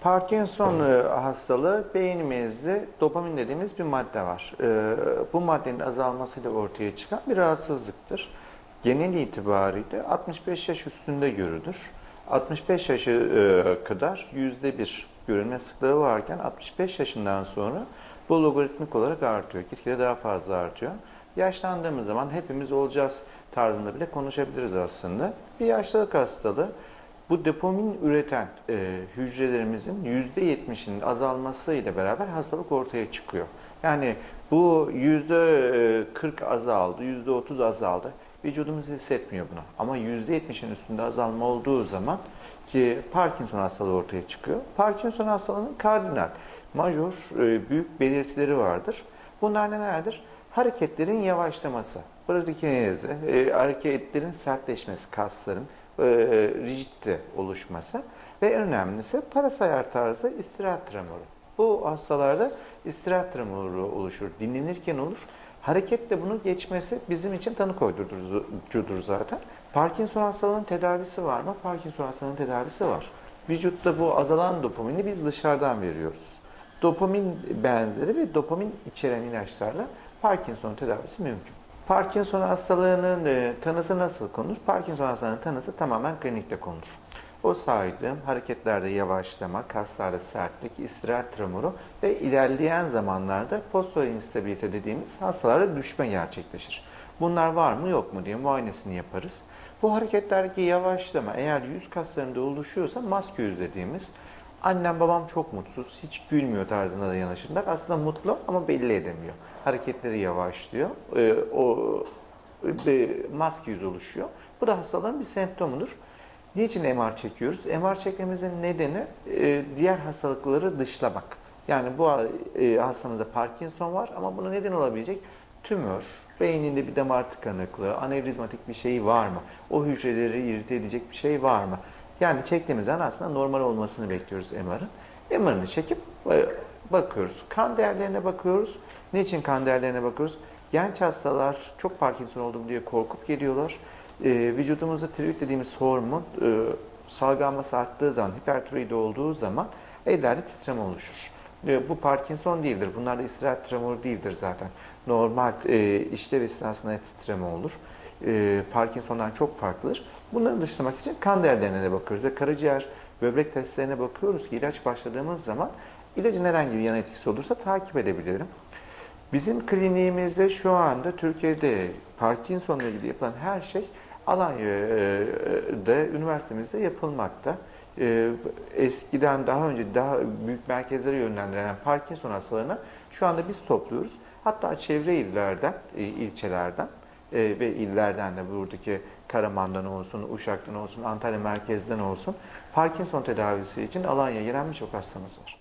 Parkinson e, hastalığı beynimizde dopamin dediğimiz bir madde var. E, Bu maddenin azalmasıyla ortaya çıkan bir rahatsızlıktır. Genel itibariyle 65 yaş üstünde görülür. 65 yaşı e, kadar yüzde bir görülme sıklığı varken 65 yaşından sonra bu logaritmik olarak artıyor. Gitgide daha fazla artıyor. Yaşlandığımız zaman hepimiz olacağız tarzında bile konuşabiliriz aslında. Bir yaşlılık hastalığı bu dopamin üreten e, hücrelerimizin %70'inin azalması ile beraber hastalık ortaya çıkıyor. Yani bu %40 azaldı, %30 azaldı. Vücudumuz hissetmiyor bunu. Ama %70'in üstünde azalma olduğu zaman ki Parkinson hastalığı ortaya çıkıyor. Parkinson hastalığının kardinal, majör, e, büyük belirtileri vardır. Bunlar nelerdir? Hareketlerin yavaşlaması, bradikinezi, e, hareketlerin sertleşmesi, kasların e, rigidite oluşması ve en önemlisi parasayar tarzda istirahat tremoru. Bu hastalarda istirahat tremoru oluşur, dinlenirken olur. Hareketle bunu geçmesi bizim için tanı koydurucudur zaten. Parkinson hastalığının tedavisi var mı? Parkinson hastalığının tedavisi var. Vücutta bu azalan dopamini biz dışarıdan veriyoruz. Dopamin benzeri ve dopamin içeren ilaçlarla Parkinson tedavisi mümkün. Parkinson hastalığının e, tanısı nasıl konur? Parkinson hastalığının tanısı tamamen klinikte konur. O saydığım hareketlerde yavaşlama, kaslarda sertlik, istirahat tremoru ve ilerleyen zamanlarda postural instabilite dediğimiz hastalarda düşme gerçekleşir. Bunlar var mı yok mu diye muayenesini yaparız. Bu hareketlerdeki yavaşlama eğer yüz kaslarında oluşuyorsa maske yüz dediğimiz annem babam çok mutsuz, hiç gülmüyor tarzında da yanaşırlar. Aslında mutlu ama belli edemiyor. Hareketleri yavaşlıyor. Ee, o bir maske yüz oluşuyor. Bu da hastalığın bir semptomudur. Niçin MR çekiyoruz? MR çekmemizin nedeni e, diğer hastalıkları dışlamak. Yani bu e, hastamızda Parkinson var ama buna neden olabilecek tümör, beyninde bir damar tıkanıklığı, anevrizmatik bir şey var mı? O hücreleri irite edecek bir şey var mı? Yani çektiğimiz an aslında normal olmasını bekliyoruz MR'ın. MR'ını çekip e, bakıyoruz. Kan değerlerine bakıyoruz. Niçin kan değerlerine bakıyoruz? Genç hastalar çok Parkinson oldum diye korkup geliyorlar. E, vücudumuzda tiroid dediğimiz hormon e, salgılanması arttığı zaman, hipertiroid olduğu zaman ellerde titreme oluşur. E, bu Parkinson değildir. Bunlar da istirahat tremoru değildir zaten. Normal e, işlev esnasında titreme olur. E, Parkinson'dan çok farklıdır. Bunları dışlamak için kan değerlerine de bakıyoruz. Ve karaciğer, böbrek testlerine bakıyoruz ki ilaç başladığımız zaman ilacın herhangi bir yan etkisi olursa takip edebilirim. Bizim kliniğimizde şu anda Türkiye'de Parkinson'la ilgili yapılan her şey Alanya'da, üniversitemizde yapılmakta. Ee, Eskiden daha önce daha büyük merkezlere yönlendirilen Parkinson hastalarına şu anda biz topluyoruz. Hatta çevre illerden, e, ilçelerden e, ve illerden de buradaki Karaman'dan olsun, Uşak'tan olsun, Antalya merkezden olsun Parkinson tedavisi için Alanya'ya gelen birçok hastamız var.